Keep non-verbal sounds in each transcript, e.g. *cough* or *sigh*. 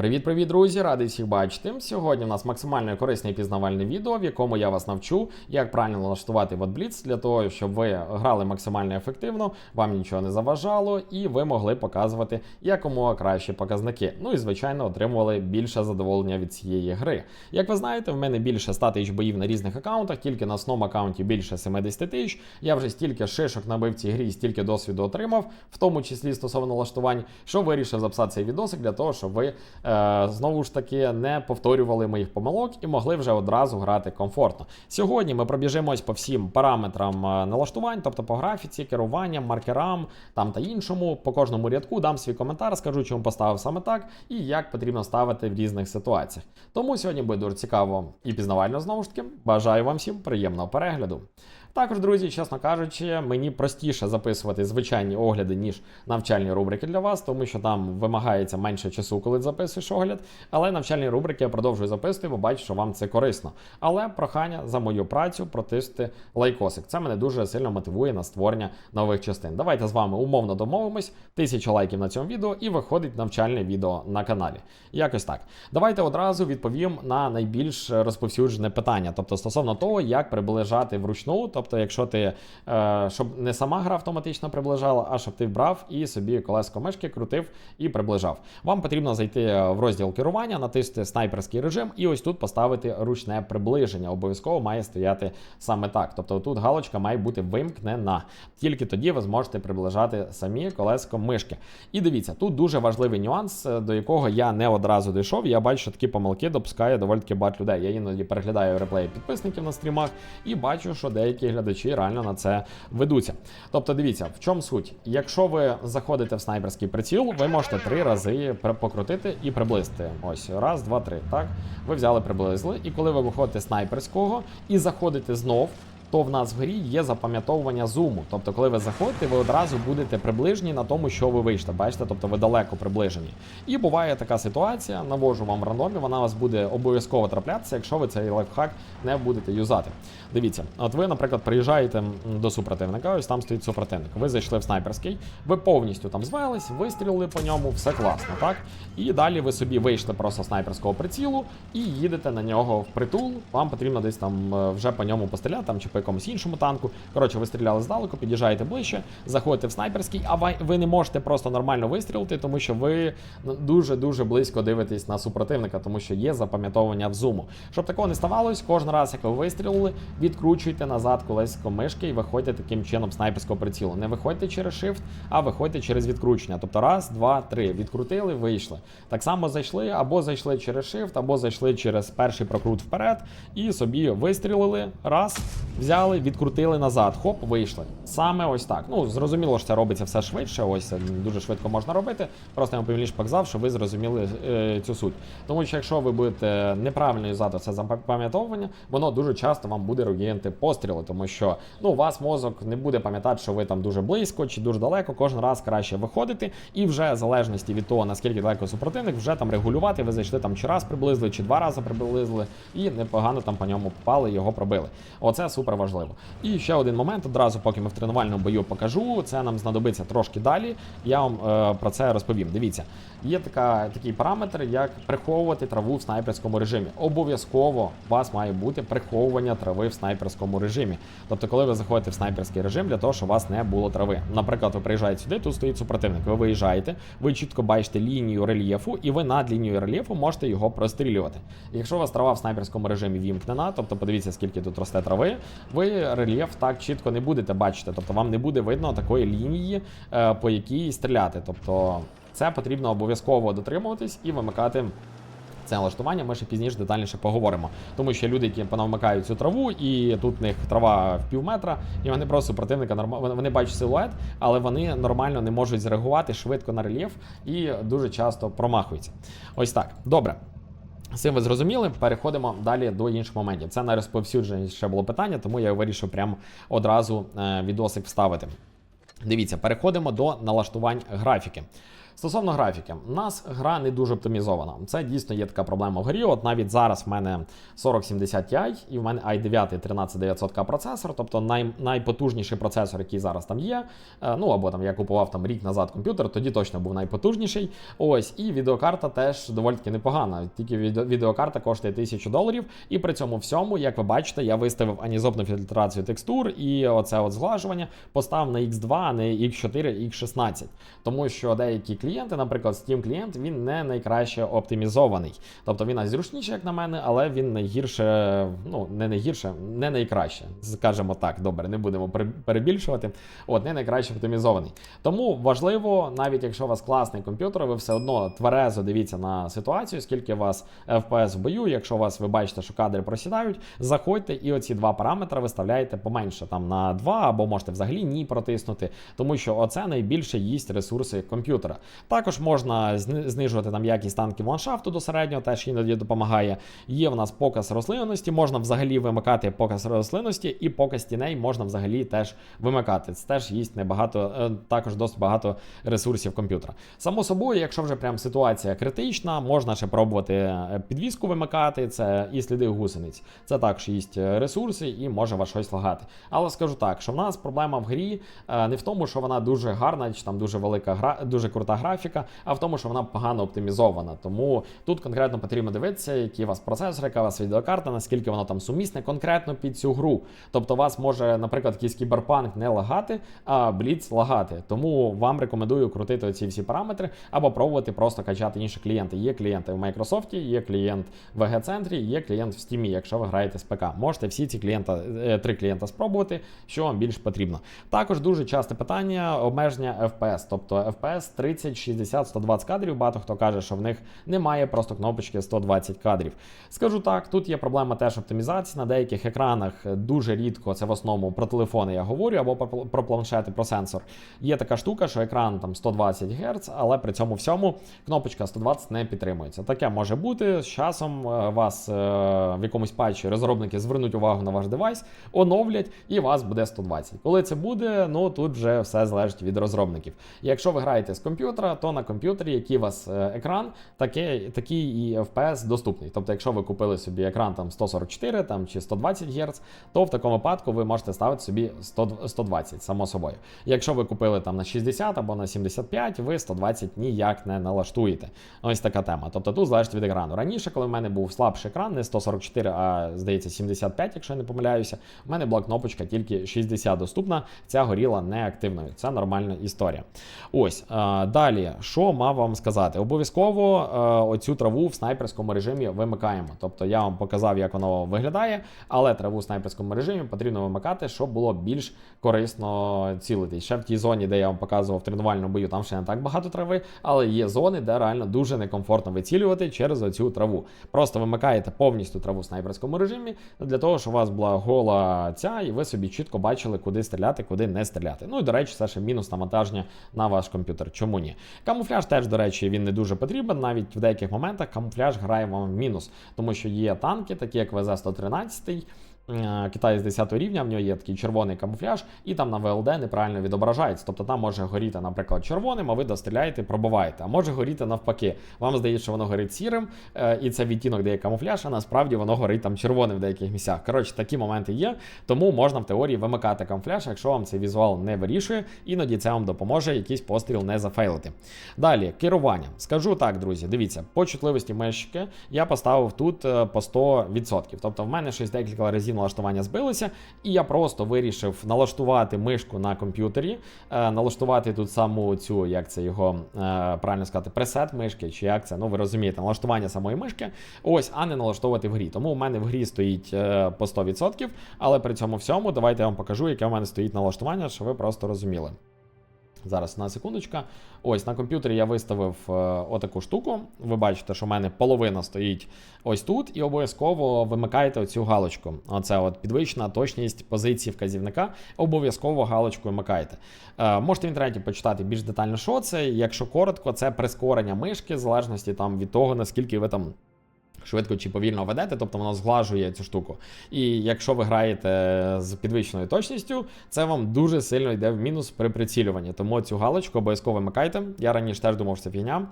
Привіт-привіт, друзі! Радий всіх бачити. Сьогодні у нас максимально корисне і пізнавальне відео, в якому я вас навчу, як правильно налаштувати WhatBlitz для того, щоб ви грали максимально ефективно, вам нічого не заважало, і ви могли показувати якомога кращі показники. Ну і звичайно отримували більше задоволення від цієї гри. Як ви знаєте, в мене більше 100 тисяч боїв на різних аккаунтах, тільки на основному аккаунті більше 70 тисяч. Я вже стільки шишок набив цій грі, стільки досвіду отримав, в тому числі стосовно налаштувань, що вирішив записати цей відосик для того, щоб ви. Е, знову ж таки не повторювали моїх помилок і могли вже одразу грати комфортно. Сьогодні ми пробіжимось по всім параметрам е, налаштувань, тобто по графіці, керуванням, маркерам там та іншому. По кожному рядку дам свій коментар, скажу, чому поставив саме так і як потрібно ставити в різних ситуаціях. Тому сьогодні буде дуже цікаво і пізнавально знову ж таки. Бажаю вам всім приємного перегляду. Також, друзі, чесно кажучи, мені простіше записувати звичайні огляди, ніж навчальні рубрики для вас, тому що там вимагається менше часу, коли записуєш огляд. Але навчальні рубрики я продовжую записувати, бо бачу, що вам це корисно. Але прохання за мою працю протисти лайкосик. Це мене дуже сильно мотивує на створення нових частин. Давайте з вами умовно домовимось. Тисячу лайків на цьому відео і виходить навчальне відео на каналі. Якось так. Давайте одразу відповім на найбільш розповсюджене питання, тобто стосовно того, як приближати вручну. Тобто, якщо ти е, щоб не сама гра автоматично приближала, а щоб ти брав і собі колеско мишки крутив і приближав. Вам потрібно зайти в розділ керування, натиснути снайперський режим, і ось тут поставити ручне приближення. Обов'язково має стояти саме так. Тобто тут галочка має бути вимкнена. Тільки тоді ви зможете приближати самі колеско мишки. І дивіться, тут дуже важливий нюанс, е, до якого я не одразу дійшов. Я бачу, що такі помилки допускає доволі таки багато людей. Я іноді переглядаю реплеї підписників на стрімах і бачу, що деякі глядачі реально на це ведуться. Тобто, дивіться, в чому суть. Якщо ви заходите в снайперський приціл, ви можете три рази покрутити і приблизити. Ось раз, два, три. Так, ви взяли, приблизили. І коли ви виходите з снайперського і заходите знов. То в нас в грі є запам'ятовування зуму. Тобто, коли ви заходите, ви одразу будете приближені на тому, що ви вийшли. Бачите, тобто ви далеко приближені. І буває така ситуація, навожу вам в рандомі, вона у вас буде обов'язково траплятися, якщо ви цей лайфхак не будете юзати. Дивіться, от ви, наприклад, приїжджаєте до супротивника, ось там стоїть супротивник. Ви зайшли в снайперський, ви повністю там звелись, вистрілили по ньому, все класно, так? І далі ви собі вийшли просто снайперського прицілу і їдете на нього в притул. Вам потрібно десь там е, вже по ньому постріляти, там чи якомусь іншому танку. Коротше, ви стріляли здалеку, під'їжджаєте ближче, заходите в снайперський, а ви, не можете просто нормально вистрілити, тому що ви дуже-дуже близько дивитесь на супротивника, тому що є запам'ятовування в зуму. Щоб такого не ставалось, кожен раз, як ви вистрілили, відкручуйте назад колесико мишки і виходьте таким чином снайперського прицілу. Не виходьте через Shift, а виходьте через відкручення. Тобто раз, два, три. Відкрутили, вийшли. Так само зайшли, або зайшли через Shift, або зайшли через перший прокрут вперед, і собі вистрілили. Раз, взяли, відкрутили назад. Хоп, вийшли. Саме ось так. Ну, зрозуміло, що це робиться все швидше. Ось дуже швидко можна робити. Просто я вам повільніше показав, щоб ви зрозуміли е, цю суть. Тому що якщо ви будете неправильно юзати це запам'ятовування, воно дуже часто вам буде руїнити постріли, тому що ну, вас мозок не буде пам'ятати, що ви там дуже близько чи дуже далеко. Кожен раз краще виходити, і вже в залежності від того, наскільки далеко супротивник, вже там регулювати. Ви зайшли там чи раз приблизили, чи два рази приблизили, і непогано там по ньому попали, його пробили. Оце супер важливо. І ще один момент, одразу, поки ми в тренувальному бою покажу, це нам знадобиться трошки далі. Я вам е, про це розповім. Дивіться, є така, такий параметр, як приховувати траву в снайперському режимі. Обов'язково у вас має бути приховування трави в снайперському режимі. Тобто, коли ви заходите в снайперський режим, для того, щоб у вас не було трави. Наприклад, ви приїжджаєте сюди, тут стоїть супротивник. Ви виїжджаєте, ви чітко бачите лінію рельєфу, і ви над лінією рельєфу можете його прострілювати. Якщо у вас трава в снайперському режимі вімкнена, тобто подивіться, скільки тут росте трави, ви рельєф так чітко не будете бачити. Тобто вам не буде видно такої лінії, е, по якій стріляти. Тобто це потрібно обов'язково дотримуватись і вимикати. Це налаштування ми ще пізніше детальніше поговоримо. Тому що люди, які понавмикають цю траву, і тут в них трава в пів метра, і вони просто противника норма- вони- Вони бачать силует, але вони нормально не можуть зреагувати швидко на рельєф і дуже часто промахуються. Ось так. Добре. Цим ви зрозуміли, переходимо далі до інших моментів. Це найрозповсюдженіше було питання, тому я вирішив прямо одразу е, відосик вставити. Дивіться, переходимо до налаштувань графіки. Стосовно графіки, у нас гра не дуже оптимізована. Це дійсно є така проблема в грі. От навіть зараз в мене 4070 Ti і в мене i9 13900K процесор, тобто най, найпотужніший процесор, який зараз там є. Е, Ну або там я купував там рік назад комп'ютер, тоді точно був найпотужніший. Ось, і відеокарта теж доволі таки непогана. Тільки відеокарта коштує 1000 доларів. І при цьому всьому, як ви бачите, я виставив анізопну фільтрацію текстур і оце от зглажування поставив на X2, а не X4, X16. Тому що деякі клієнти, наприклад, Steam клієнт, він не найкраще оптимізований. Тобто він найзручніший, як на мене, але він найгірше, ну не найгірше, не найкраще. Скажемо так, добре, не будемо пере- перебільшувати. От не найкраще оптимізований. Тому важливо, навіть якщо у вас класний комп'ютер, ви все одно тверезо дивіться на ситуацію, скільки у вас FPS в бою. Якщо у вас ви бачите, що кадри просідають, заходьте і оці два параметри виставляєте поменше там на 2, або можете взагалі ні протиснути, тому що оце найбільше їсть ресурси комп'ютера. Також можна знижувати там якість танків ландшафту до середнього, теж іноді допомагає. Є в нас показ рослинності, можна взагалі вимикати показ рослинності, і показ тіней можна взагалі теж вимикати. Це теж їсть небагато, е, також досить багато ресурсів комп'ютера. Само собою, якщо вже прям ситуація критична, можна ще пробувати е, підвіску вимикати, це і сліди гусениць. Це також їсть е, ресурси і може вас щось лагати. Але скажу так, що в нас проблема в грі не в тому, що вона дуже гарна, чи там дуже велика гра, дуже крута графіка, а в тому, що вона погано оптимізована. Тому тут конкретно потрібно дивитися, який у вас процесор, яка у вас відеокарта, наскільки воно там сумісне конкретно під цю гру. Тобто, вас може, наприклад, якийсь кіберпанк не лагати, а Blitz лагати. Тому вам рекомендую крутити оці всі параметри або пробувати просто качати інші клієнти. Є клієнти в Microsoft, є клієнт в EG-центрі, є клієнт в Steam, якщо ви граєте з ПК. Можете всі ці клієнта, е, три клієнта спробувати, що вам більш потрібно. Також дуже часте питання обмеження FPS, тобто FPS 30, 60, 120 кадрів. Багато хто каже, що в них немає просто кнопочки 120 кадрів. Скажу так, тут є проблема теж оптимізації. На деяких екранах дуже рідко, це в основному про телефони я говорю, або про, планшети, про сенсор. Є така штука, що екран там 120 Гц, але при цьому всьому кнопочка 120 не підтримується. Таке може бути. З часом е, вас е, в якомусь патчі розробники звернуть увагу на ваш девайс, оновлять і вас буде 120. Коли це буде, ну тут вже все залежить від розробників. Якщо ви граєте з комп'ютера, то на комп'ютері, який у вас е, екран, таке, такий і FPS доступний. Тобто, якщо ви купили собі екран там 144 там, чи 120 Гц, то в такому випадку ви можете ставити собі 100, 120, само собою. Якщо ви купили там на 60 або на 75, ви 120 ніяк не налаштуєте. Ось така тема. Тобто тут залежить від екрану. Раніше, коли в мене був слабший екран, не 144, а здається 75, якщо я не помиляюся, в мене була кнопочка тільки 60 доступна. Ця горіла неактивною. Це нормальна історія. Ось е, далі, що мав вам сказати? Обов'язково е, оцю траву в снайперському режимі вимикаємо. Тобто я вам показав, як воно виглядає, але траву в снайперському режимі потрібно вимикати, щоб було більш корисно цілити. Ще в тій зоні, де я вам показував в тренувальному бою, там ще не так багато трави, але є зони, де реально дуже некомфортно вицілювати через оцю траву. Просто вимикаєте повністю траву в снайперському режимі для того, щоб у вас була гола ця, і ви собі чітко бачили, куди стріляти, куди не стріляти. Ну і до речі, це ще мінус навантаження на ваш комп'ютер. Чому ні? Камуфляж теж, до речі, він не дуже потрібен. Навіть в деяких моментах камуфляж грає вам в мінус, тому що є танки, такі як ВЗ-113. Е, Китай з 10 рівня, в нього є такий червоний камуфляж, і там на ВЛД неправильно відображається. Тобто там може горіти, наприклад, червоним, а ви достріляєте, пробиваєте. А може горіти навпаки. Вам здається, що воно горить сірим, е, і це відтінок дає камуфляж, а насправді воно горить там червоним в деяких місцях. Коротше, такі моменти є, тому можна в теорії вимикати камуфляж, якщо вам цей візуал не вирішує, іноді це вам допоможе якийсь постріл не зафейлити. Далі, керування. Скажу так, друзі, дивіться, по чутливості мишки я поставив тут е, по 100%. Тобто в мене щось декілька разів налаштування збилося, і я просто вирішив налаштувати мишку на комп'ютері, е, налаштувати тут саму цю, як це його е, правильно сказати, пресет мишки, чи як це, ну ви розумієте, налаштування самої мишки, ось, а не налаштовувати в грі. Тому у мене в грі стоїть е, по 100%, але при цьому всьому давайте я вам покажу, яке у мене стоїть налаштування, щоб ви просто розуміли. Зараз на секундочка. Ось на комп'ютері я виставив е, отаку штуку. Ви бачите, що в мене половина стоїть ось тут, і обов'язково вимикаєте оцю галочку. Оце от підвищена точність позиції вказівника. Обов'язково галочку вимикаєте. Е, можете в інтернеті почитати більш детально, що це. Якщо коротко, це прискорення мишки, в залежності там від того, наскільки ви там швидко чи повільно ведете, тобто воно зглажує цю штуку. І якщо ви граєте з підвищеною точністю, це вам дуже сильно йде в мінус при прицілюванні. Тому цю галочку обов'язково вимикайте. Я раніше теж думав, що це фігня.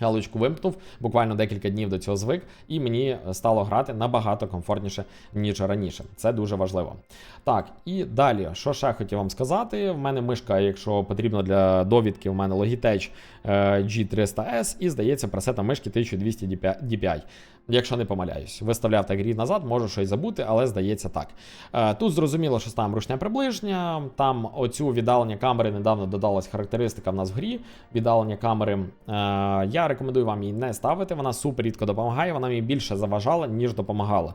Галочку вимкнув, буквально декілька днів до цього звик, і мені стало грати набагато комфортніше, ніж раніше. Це дуже важливо. Так, і далі, що ще хотів вам сказати? В мене мишка, якщо потрібно для довідки, в мене Logitech G300S і здається, пресета мишки 1200 DPI. Якщо не помиляюсь, виставляв так рік назад, можу щось забути, але здається так. Е, Тут зрозуміло, що там ручне приближення. Там оцю віддалення камери недавно додалась характеристика в нас в грі. Віддалення камери. Е, Я рекомендую вам її не ставити. Вона супер рідко допомагає. Вона мені більше заважала, ніж допомагала.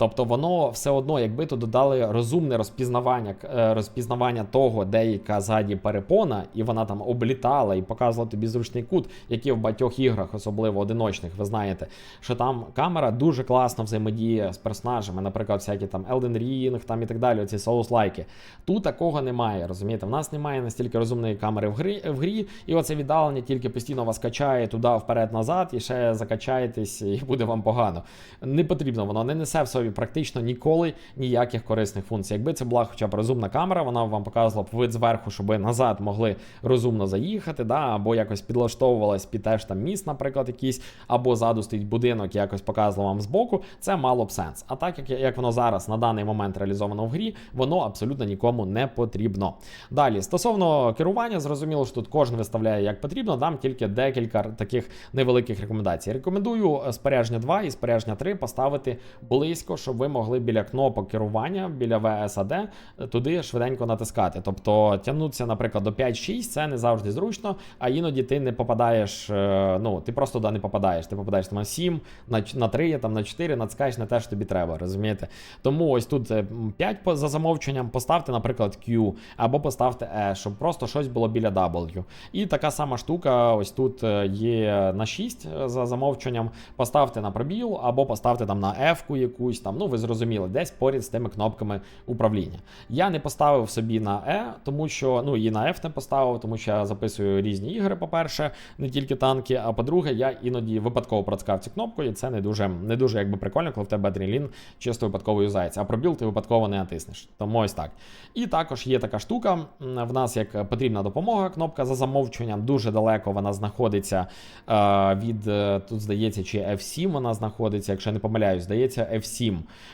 Тобто воно все одно, якби тут додали розумне розпізнавання е, розпізнавання того, де яка ззаді перепона, і вона там облітала і показувала тобі зручний кут, який в багатьох іграх, особливо одиночних, ви знаєте, що там камера дуже класно взаємодіє з персонажами, наприклад, всякі там Elden Ring там і так далі, ці соус-лайки. Тут такого немає, розумієте? В нас немає настільки розумної камери в грі, в грі, і оце віддалення тільки постійно вас качає туди вперед-назад, і ще закачаєтесь, і буде вам погано. Не потрібно, воно не несе в собі практично ніколи ніяких корисних функцій. Якби це була хоча б розумна камера, вона вам показувала б вид зверху, щоб назад могли розумно заїхати, да, або якось підлаштовувалась під теж там міст, наприклад, якийсь, або ззаду стоїть будинок, якось показувало вам збоку, це мало б сенс. А так як, як воно зараз на даний момент реалізовано в грі, воно абсолютно нікому не потрібно. Далі, стосовно керування, зрозуміло, що тут кожен виставляє як потрібно, дам тільки декілька таких невеликих рекомендацій. Рекомендую е, спорядження 2 і спорядження 3 поставити близько, щоб ви могли біля кнопок керування, біля VSAD, е, туди швиденько натискати. Тобто тягнутися, наприклад, до 5-6, це не завжди зручно, а іноді ти не попадаєш, е, ну, ти просто туди не попадаєш. Ти попадаєш там, на 7, на, на 3, там, на 4, натискаєш на те, що тобі треба, розумієте? Тому ось тут 5 за замовченням, поставте, наприклад, Q, або поставте E, щоб просто щось було біля W. І така сама штука, ось тут е, є на 6 за замовченням. Поставте на пробіл, або поставте там на F-ку якусь ну ви зрозуміли, десь поряд з тими кнопками управління. Я не поставив собі на E, тому що ну і на F не поставив, тому що я записую різні ігри, по-перше, не тільки танки. А по-друге, я іноді випадково протискав цю кнопку, і це не дуже не дуже якби прикольно, коли в тебе адреналін чисто випадково юзається. А пробіл ти випадково не натиснеш. Тому ось так. І також є така штука. В нас як потрібна допомога, кнопка за замовчуванням. Дуже далеко вона знаходиться е, від е, тут, здається, чи F7 вона знаходиться, якщо я не помиляюсь, здається, F7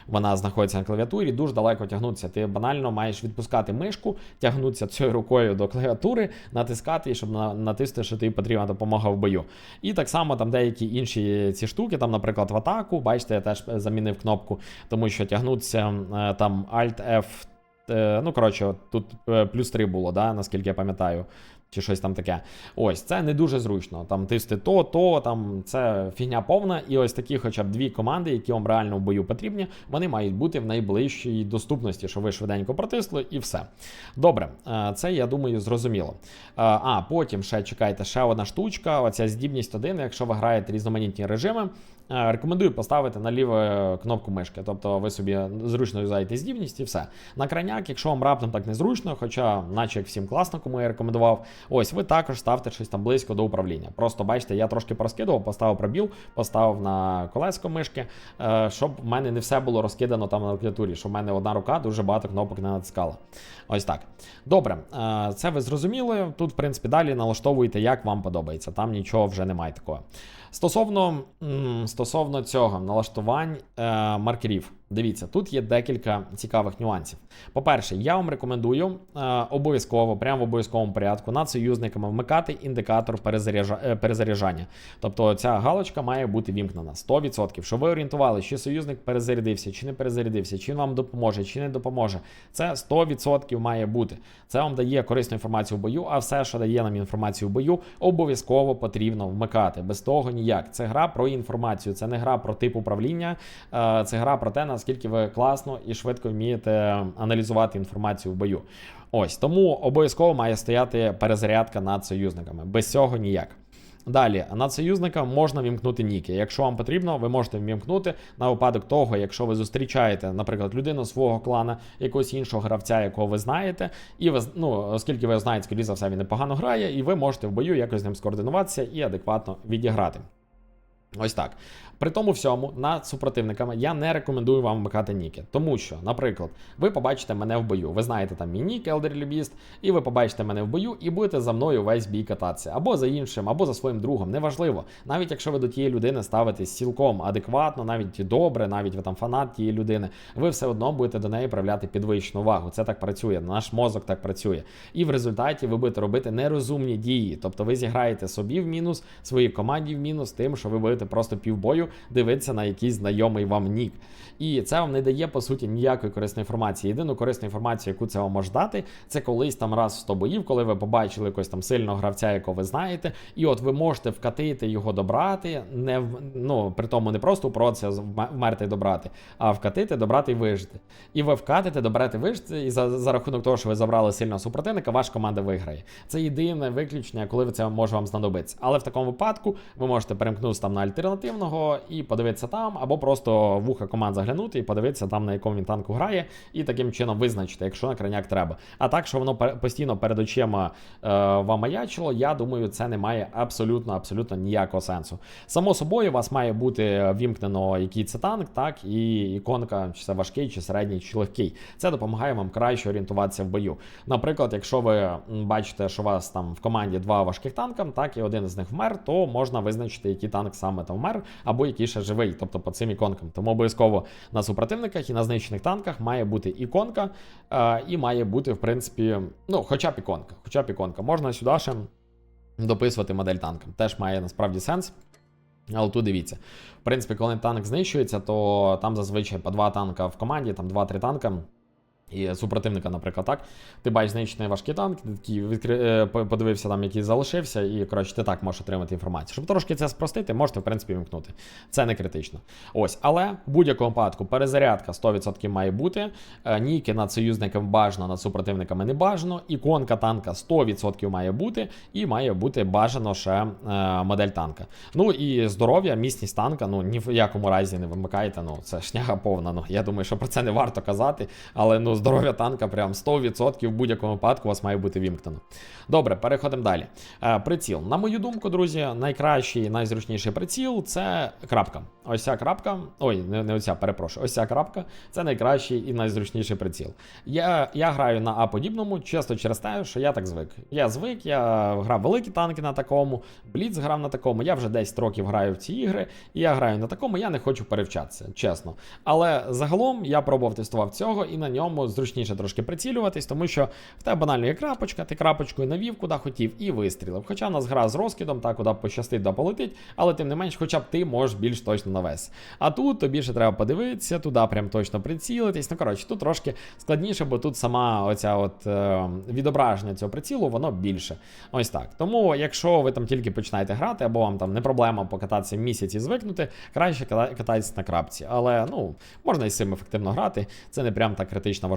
вона знаходиться на клавіатурі, дуже далеко тягнутися. Ти банально маєш відпускати мишку, тягнутися цією рукою до клавіатури, натискати, щоб натиснути, що тобі потрібна допомога в бою. І так само там деякі інші ці штуки, там, наприклад, в атаку, бачите, я теж замінив кнопку, тому що тягнутися е, там Alt-F. е, Ну, коротше, тут е, плюс 3 було, да, наскільки я пам'ятаю. Чи щось там таке. Ось, це не дуже зручно. Там тисти то, то, там це фігня повна. І ось такі, хоча б дві команди, які вам реально в бою потрібні, вони мають бути в найближчій доступності, що ви швиденько протисли, і все. Добре, е, це я думаю, зрозуміло. Е, а потім ще чекайте, ще одна штучка. Оця здібність 1, якщо ви граєте різноманітні режими. Е, рекомендую поставити на ліву кнопку мишки, тобто ви собі зручно юзаєте здібність і все. На крайняк, якщо вам раптом так незручно, хоча, наче як всім класно, кому я рекомендував, ось ви також ставте щось там близько до управління. Просто бачите, я трошки проскидував, поставив пробіл, поставив на колеско мишки, е, щоб в мене не все було розкидано там на клавіатурі, щоб в мене одна рука дуже багато кнопок не натискала. Ось так. Добре, е, це ви зрозуміли. Тут, в принципі, далі налаштовуєте, як вам подобається. Там нічого вже немає такого. Стосовно стосовно цього налаштувань е, маркерів, дивіться, тут є декілька цікавих нюансів. По-перше, я вам рекомендую е, обов'язково, прямо в обов'язковому порядку, над союзниками вмикати індикатор перезаряжа, е, перезаряджання. Тобто ця галочка має бути вімкнена 100%. Щоб ви орієнтували, чи союзник перезарядився, чи не перезарядився, чи він вам допоможе, чи не допоможе. Це 100% має бути. Це вам дає корисну інформацію в бою, а все, що дає нам інформацію в бою, обов'язково потрібно вмикати. Без того ніяк. Це гра про інформацію, це не гра про тип управління, е, це гра про те, наскільки ви класно і швидко вмієте аналізувати інформацію в бою. Ось тому обов'язково має стояти перезарядка над союзниками. Без цього ніяк. Далі, над союзником можна вімкнути ніки. Якщо вам потрібно, ви можете вімкнути на випадок того, якщо ви зустрічаєте, наприклад, людину свого клана, якогось іншого гравця, якого ви знаєте, і ви ну, оскільки ви знаєте, скоріше за все, він непогано грає, і ви можете в бою якось з ним скоординуватися і адекватно відіграти. Ось так. При тому всьому над супротивниками я не рекомендую вам вмикати ніки. Тому що, наприклад, ви побачите мене в бою. Ви знаєте там мій нік Beast, і ви побачите мене в бою і будете за мною весь бій кататися. Або за іншим, або за своїм другом. Неважливо. Навіть якщо ви до тієї людини ставитесь цілком адекватно, навіть добре, навіть ви там фанат тієї людини, ви все одно будете до неї проявляти підвищену увагу. Це так працює. Наш мозок так працює. І в результаті ви будете робити нерозумні дії. Тобто ви зіграєте собі в мінус, своїй команді в мінус, тим, що ви будете просто півбою дивитися на якийсь знайомий вам нік. І це вам не дає по суті ніякої корисної інформації. Єдину корисну інформацію, яку це вам може дати, це колись там раз в 100 боїв, коли ви побачили якогось там сильного гравця, якого ви знаєте, і от ви можете вкатити його добрати, не ну при тому не просто упоротися вмерти і добрати, а вкатити, добрати і вижити. І ви вкатите, добрати, вижити, і за, за рахунок того, що ви забрали сильного супротивника, ваша команда виграє. Це єдине виключення, коли це може вам знадобитися. Але в такому випадку ви можете перемкнутися там на альтернативного і подивитися там, або просто вуха команд заглянути і подивитися там, на якому він танку грає, і таким чином визначити, якщо на крайняк треба. А так, що воно постійно перед очима е, вам маячило, я думаю, це не має абсолютно абсолютно ніякого сенсу. Само собою, у вас має бути вімкнено, який це танк, так, і іконка, чи це важкий, чи середній, чи легкий. Це допомагає вам краще орієнтуватися в бою. Наприклад, якщо ви бачите, що у вас там в команді два важких танка, так, і один з них вмер, то можна визначити, який танк саме там вмер, або який ще живий, тобто по цим іконкам. Тому обов'язково на супротивниках і на знищених танках має бути іконка, е, і має бути, в принципі, ну, хоча б іконка. Хоча б іконка. Можна сюди ще дописувати модель танка. Теж має насправді сенс. Але тут дивіться. В принципі, коли танк знищується, то там зазвичай по два танка в команді, там 2-3 танка. І супротивника, наприклад, так. Ти бачиш знищений важкий танк, ти такий відкри... е, подивився там, який залишився, і коротше, ти так можеш отримати інформацію. Щоб трошки це спростити, можете, в принципі, вимкнути. Це не критично. Ось, але в будь-якому випадку перезарядка 100% має бути. Е, Ніки над союзниками бажано, над супротивниками не бажано. Іконка танка 100% має бути, і має бути бажано ще е, модель танка. Ну і здоров'я, міцність танка, ну ні в якому разі не вимикайте. Ну це шняга повна. Ну я думаю, що про це не варто казати, але ну здоров'я танка прям 100% в будь-якому випадку у вас має бути вімкнено. Добре, переходимо далі. Е, приціл. На мою думку, друзі, найкращий, найзручніший приціл це крапка. Ось ця крапка. Ой, не, не оця, перепрошую. Ось ця крапка це найкращий і найзручніший приціл. Я, я граю на А-подібному, чисто через те, що я так звик. Я звик, я грав великі танки на такому, Бліц грав на такому. Я вже 10 років граю в ці ігри, і я граю на такому, я не хочу перевчатися, чесно. Але загалом я пробував тестував цього, і на ньому зручніше трошки прицілюватись, тому що в тебе банально є крапочка, ти крапочкою навів, куди хотів, і вистрілив. Хоча в нас гра з розкидом, так куди пощастить, да полетить, але тим не менш, хоча б ти можеш більш точно навес. А тут тобі ще треба подивитися, туди прям точно прицілитись. Ну коротше, тут трошки складніше, бо тут сама оця от е, відображення цього прицілу, воно більше. Ось так. Тому, якщо ви там тільки починаєте грати, або вам там не проблема покататися місяць і звикнути, краще ката- катайтесь на крапці. Але ну можна і з цим ефективно грати, це не прям так критично важливо.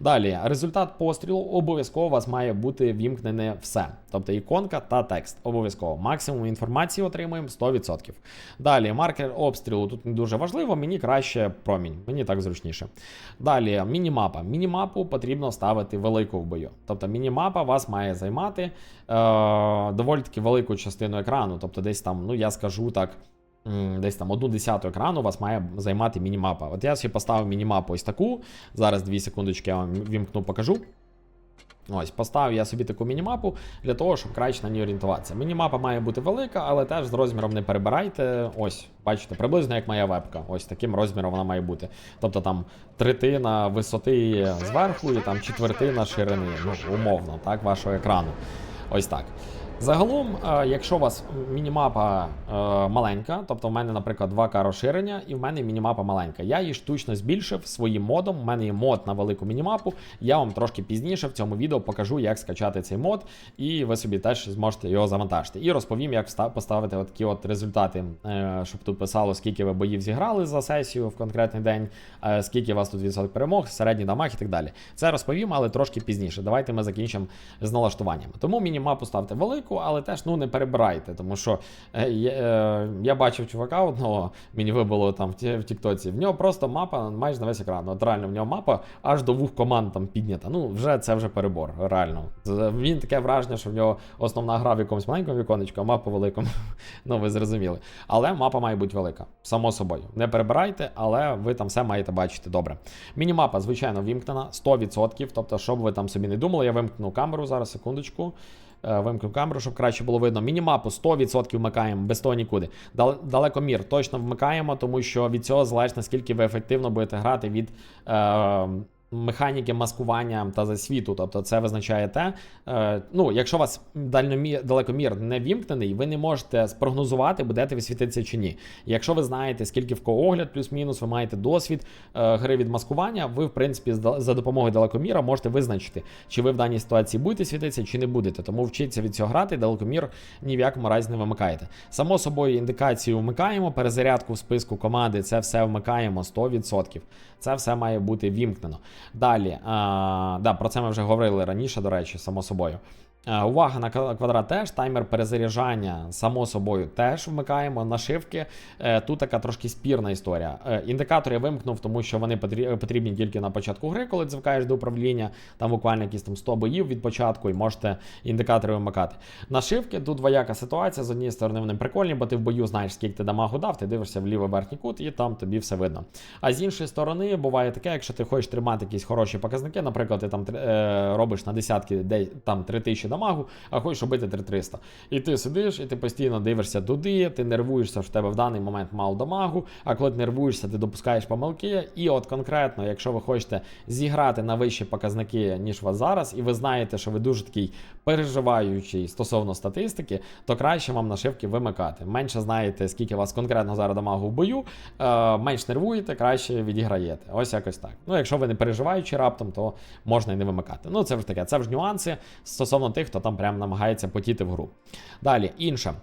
Далі, результат пострілу обов'язково у вас має бути вімкнене все. Тобто іконка та текст. Обов'язково. Максимум інформації отримуємо 100%. Далі, маркер обстрілу тут не дуже важливо, мені краще промінь, мені так зручніше. Далі, мінімапа. Мінімапу потрібно ставити велику в бою. Тобто мінімапа вас має займати е, доволі таки велику частину екрану. Тобто, десь там, ну я скажу так. Десь там одну десяту екрану у вас має займати мінімапа. От я собі поставив мінімапу ось таку. Зараз дві секундочки я вам вімкну, покажу. Ось, поставив я собі таку мінімапу для того, щоб краще на ній орієнтуватися. Мінімапа має бути велика, але теж з розміром не перебирайте. Ось, бачите, приблизно як моя вебка. Ось таким розміром вона має бути. Тобто там третина висоти зверху і там четвертина ширини, ну, умовно, так, вашого екрану. Ось так. Загалом, е, якщо у вас мінімапа е, маленька, тобто в мене, наприклад, 2К розширення, і в мене мінімапа маленька. Я її штучно збільшив своїм модом. У мене є мод на велику мінімапу. Я вам трошки пізніше в цьому відео покажу, як скачати цей мод, і ви собі теж зможете його завантажити. І розповім, як поставити такі от результати, е, щоб тут писало, скільки ви боїв зіграли за сесію в конкретний день, скільки у вас тут відсоток перемог, середній дамаг і так далі. Це розповім, але трошки пізніше. Давайте ми закінчимо з налаштуваннями. Тому мінімапу ставте велику. Велику, але теж ну не перебирайте, тому що е, е, я бачив чувака одного, мені вибило там в, ті- в Тіктоці. В нього просто мапа майже на весь екран. От реально в нього мапа аж до двох команд там піднята. Ну, вже це вже перебор, реально. Він таке враження, що в нього основна гра в якомусь маленькому віконечку, а мапа великому. *laughs* ну, ви зрозуміли. Але мапа має бути велика, само собою. Не перебирайте, але ви там все маєте бачити добре. Мінімапа, звичайно, вімкнена 100%. Тобто, щоб ви там собі не думали, я вимкну камеру зараз, секундочку. Е, Вимкну камеру, щоб краще було видно. Мінімапу 100% вмикаємо, без того нікуди. Дал- Далекомір точно вмикаємо, тому що від цього залежить, наскільки ви ефективно будете грати від. Е- Механіки маскування та засвіту, тобто це визначає те, е, ну, якщо у вас дальномір, далекомір не вімкнений, ви не можете спрогнозувати, будете ви світитися чи ні. Якщо ви знаєте, скільки в кого огляд, плюс-мінус, ви маєте досвід е, гри від маскування, ви, в принципі, за допомогою далекоміра можете визначити, чи ви в даній ситуації будете світитися, чи не будете. Тому вчіться від цього грати, далекомір ні в якому разі не вимикаєте. Само собою, індикацію вмикаємо, перезарядку в списку команди, це все вмикаємо 100%. Це все має бути вімкнено. Далі, а, да, про це ми вже говорили раніше, до речі, само собою. Е, Увага на квадрат теж, таймер перезаряджання, само собою, теж вмикаємо. Нашивки. Е, Тут така трошки спірна історія. Е, Індикатор я вимкнув, тому що вони потрібні тільки на початку гри, коли звикаєш до управління. Там буквально якісь там 100 боїв від початку, і можете індикатори вимикати. Нашивки тут двояка ситуація. З однієї сторони, вони прикольні, бо ти в бою знаєш, скільки ти дамагу дав, ти дивишся в лівий верхній кут, і там тобі все видно. А з іншої сторони, буває таке, якщо ти хочеш тримати якісь хороші показники, наприклад, ти там робиш на десятки де, там 3000 дамагу, а хочеш робити 3300. І ти сидиш, і ти постійно дивишся туди, ти нервуєшся, що в тебе в даний момент мало дамагу, а коли ти нервуєшся, ти допускаєш помилки. І от конкретно, якщо ви хочете зіграти на вищі показники, ніж у вас зараз, і ви знаєте, що ви дуже такий переживаючий стосовно статистики, то краще вам нашивки вимикати. Менше знаєте, скільки вас конкретно зараз дамагу в бою, е, менш нервуєте, краще відіграєте. Ось якось так. Ну, якщо ви не переживаючи раптом, то можна і не вимикати. Ну, це ж таке, це ж нюанси стосовно тих, хто там прям намагається потіти в гру. Далі, інше.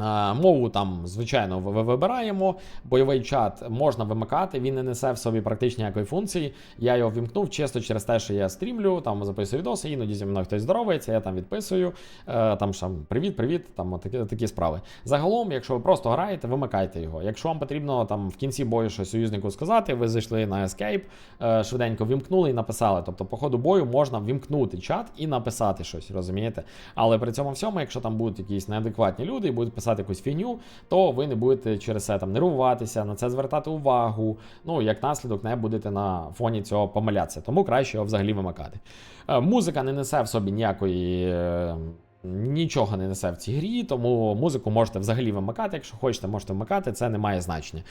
Е, Мову там, звичайно, ви ви вибираємо. Бойовий чат можна вимикати, він не несе в собі практично ніякої функції. Я його вімкнув чисто через те, що я стрімлю, там записую відоси, іноді зі мною хтось здоровається, я там відписую. е, Там привіт, привіт, там такі, такі справи. Загалом, якщо ви просто граєте, вимикайте його. Якщо вам потрібно там в кінці бою щось союзнику сказати, ви зайшли на Escape, е, швиденько вімкнули і написали. Тобто, по ходу бою можна вімкнути чат і написати щось, розумієте? Але при цьому всьому, якщо там будуть якісь неадекватні люди і будуть писати якусь фігню, то ви не будете через це там нервуватися, на це звертати увагу. Ну, як наслідок, не будете на фоні цього помилятися. Тому краще його взагалі вимикати. Е, Музика не несе в собі ніякої. е, Нічого не несе в цій грі, тому музику можете взагалі вимикати. Якщо хочете, можете вмикати, це не має значення.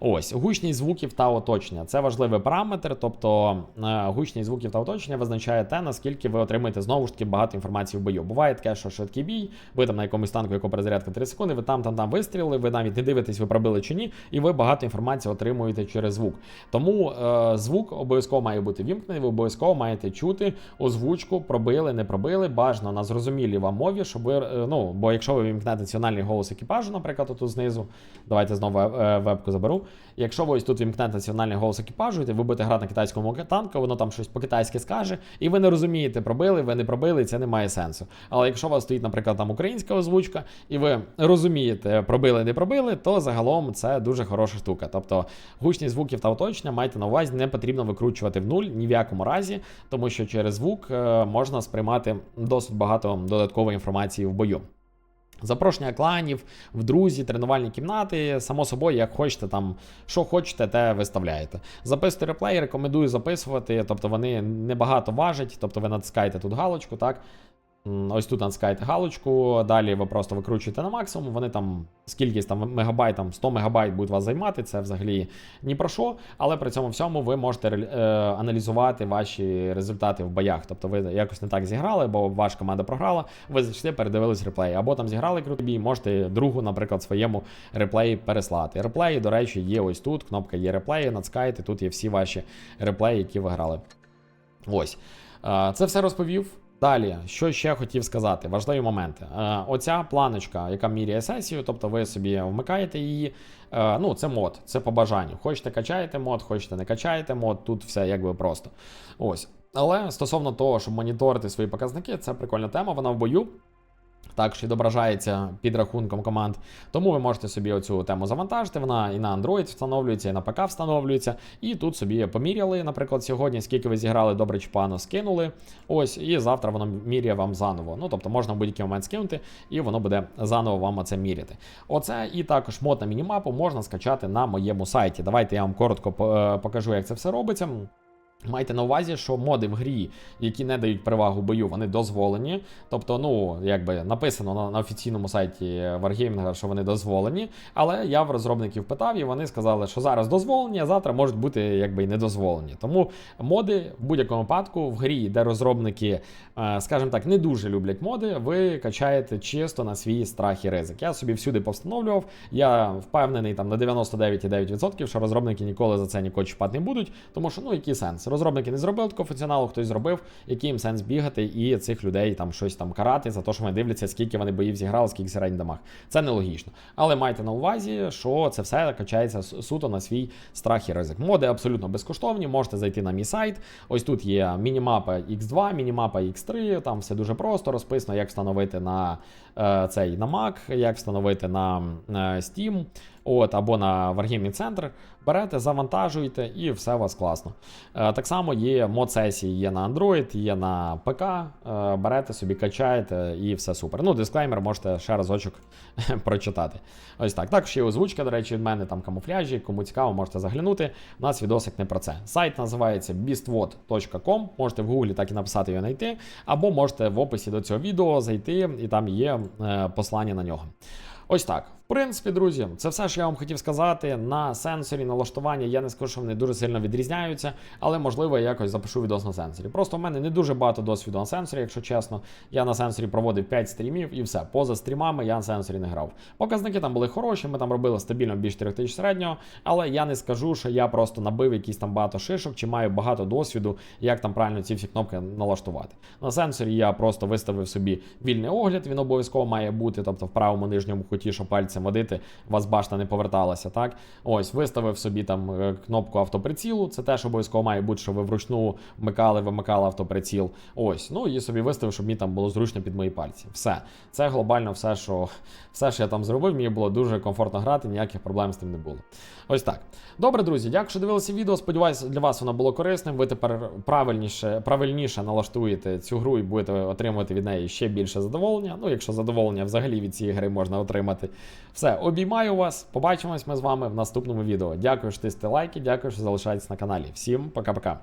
Ось, гучність звуків та оточення. Це важливий параметр, тобто е, гучність звуків та оточення визначає те, наскільки ви отримаєте знову ж таки багато інформації в бою. Буває таке, що швидкий бій, ви там на якомусь танку, яку перезарядка 3 секунди, ви там там там вистрілили, ви навіть не дивитесь, ви пробили чи ні, і ви багато інформації отримуєте через звук. Тому е, звук обов'язково має бути вімкнений, ви обов'язково маєте чути озвучку, пробили, не пробили, бажано на зрозумілій вам мові, щоб ви, е, ну, бо якщо ви вімкнете національний голос екіпажу, наприклад, тут знизу, давайте знову е, вебку заберу. Якщо ви ось тут вімкнете національний голос екіпажу, ви будете грати на китайському танку, воно там щось по-китайськи скаже, і ви не розумієте, пробили, ви не пробили, і це не має сенсу. Але якщо у вас стоїть, наприклад, там українська озвучка, і ви розумієте, пробили, не пробили, то загалом це дуже хороша штука. Тобто гучність звуків та оточення майте на увазі, не потрібно викручувати в нуль ні в якому разі, тому що через звук е, можна сприймати досить багато додаткової інформації в бою. Запрошення кланів в друзі, тренувальні кімнати, само собою, як хочете, там що хочете, те виставляєте. Записуйте реплеї, рекомендую записувати, тобто вони небагато важать, тобто ви натискаєте тут галочку, так. Ось тут натискаєте галочку, далі ви просто викручуєте на максимум. Вони там скільки там мегабайт, там 100 мегабайт будуть вас займати, це взагалі ні про що. Але при цьому всьому ви можете е, аналізувати ваші результати в боях. Тобто ви якось не так зіграли, бо ваша команда програла, ви зайшли, передивились реплеї. Або там зіграли крутий бій, можете другу, наприклад, своєму реплеї переслати. Реплеї, до речі, є ось тут. Кнопка є реплеї, натискаєте, тут є всі ваші реплеї, які ви грали. Ось. Е, Це все розповів. Далі, що ще хотів сказати, важливі моменти. Е, оця планочка, яка міряє сесію, тобто ви собі вмикаєте її. Е, ну, це мод, це по бажанню. Хочете качаєте мод, хочете не качаєте мод, тут все якби просто. Ось. Але стосовно того, щоб моніторити свої показники, це прикольна тема, вона в бою. Також відображається під рахунком команд. Тому ви можете собі оцю тему завантажити. Вона і на Android встановлюється, і на ПК встановлюється. І тут собі поміряли, наприклад, сьогодні, скільки ви зіграли добре чи погано, скинули. Ось, і завтра воно міряє вам заново. Ну тобто можна в будь-який момент скинути, і воно буде заново вам оце міряти. Оце і також мод на мінімапу можна скачати на моєму сайті. Давайте я вам коротко е, покажу, як це все робиться. Майте на увазі, що моди в грі, які не дають перевагу бою, вони дозволені. Тобто, ну, якби написано на, на офіційному сайті Wargaming, що вони дозволені. Але я в розробників питав, і вони сказали, що зараз дозволені, а завтра можуть бути якби і недозволені. Тому моди в будь-якому випадку в грі, де розробники, е, скажімо так, не дуже люблять моди, ви качаєте чисто на свій страх і ризик. Я собі всюди повстановлював. Я впевнений там на 99,9%, що розробники ніколи за це нікого чіпати не будуть, тому що ну який сенс? Розробники не зробили такого функціоналу, хтось зробив, який їм сенс бігати і цих людей там щось там карати за те, що вони дивляться, скільки вони боїв зіграли, скільки середній дамаг. Це нелогічно. Але майте на увазі, що це все качається суто на свій страх і ризик. Моди абсолютно безкоштовні. Можете зайти на мій сайт. Ось тут є мінімапа X2, мінімапа X3. Там все дуже просто розписано, як встановити на е, цей на Mac, як встановити на е, Steam. От, або на Wargaming Center, берете, завантажуєте і все у вас класно. Е, так само є мод сесії, є на Android, є на ПК. Е, берете собі, качаєте і все супер. Ну, дисклеймер можете ще разочок *laughs* прочитати. Ось так. Також є озвучка, до речі, від мене там камуфляжі. Кому цікаво, можете заглянути. У нас відосик не про це. Сайт називається beastvod.com. Можете в гуглі так і написати його знайти, або можете в описі до цього відео зайти, і там є е, послання на нього. Ось так. Принципі, друзі, це все, що я вам хотів сказати. На сенсорі налаштування я не скажу, що вони дуже сильно відрізняються, але можливо я якось запишу відос на сенсорі. Просто в мене не дуже багато досвіду на сенсорі, якщо чесно. Я на сенсорі проводив 5 стрімів і все. Поза стрімами я на сенсорі не грав. Показники там були хороші, ми там робили стабільно більш 4 тисяч середнього, але я не скажу, що я просто набив якісь там багато шишок чи маю багато досвіду, як там правильно ці всі кнопки налаштувати. На сенсорі я просто виставив собі вільний огляд, він обов'язково має бути, тобто в правому нижньому куті, що пальцем водити, у вас башта не поверталася. Так, ось виставив собі там е, кнопку автоприцілу. Це теж обов'язково має бути, що ви вручну вмикали, вимикали автоприціл. Ось, ну і собі виставив, щоб мені там було зручно під мої пальці. Все, це глобально все, що все, що я там зробив. Мені було дуже комфортно грати, ніяких проблем з тим не було. Ось так. Добре, друзі, дякую, що дивилися відео. Сподіваюся, для вас воно було корисним. Ви тепер правильніше, правильніше налаштуєте цю гру і будете отримувати від неї ще більше задоволення. Ну, якщо задоволення взагалі від цієї гри можна отримати. Все, обіймаю вас. Побачимось ми з вами в наступному відео. Дякую, що тисте лайки, дякую, що залишаєтесь на каналі. Всім пока-пока.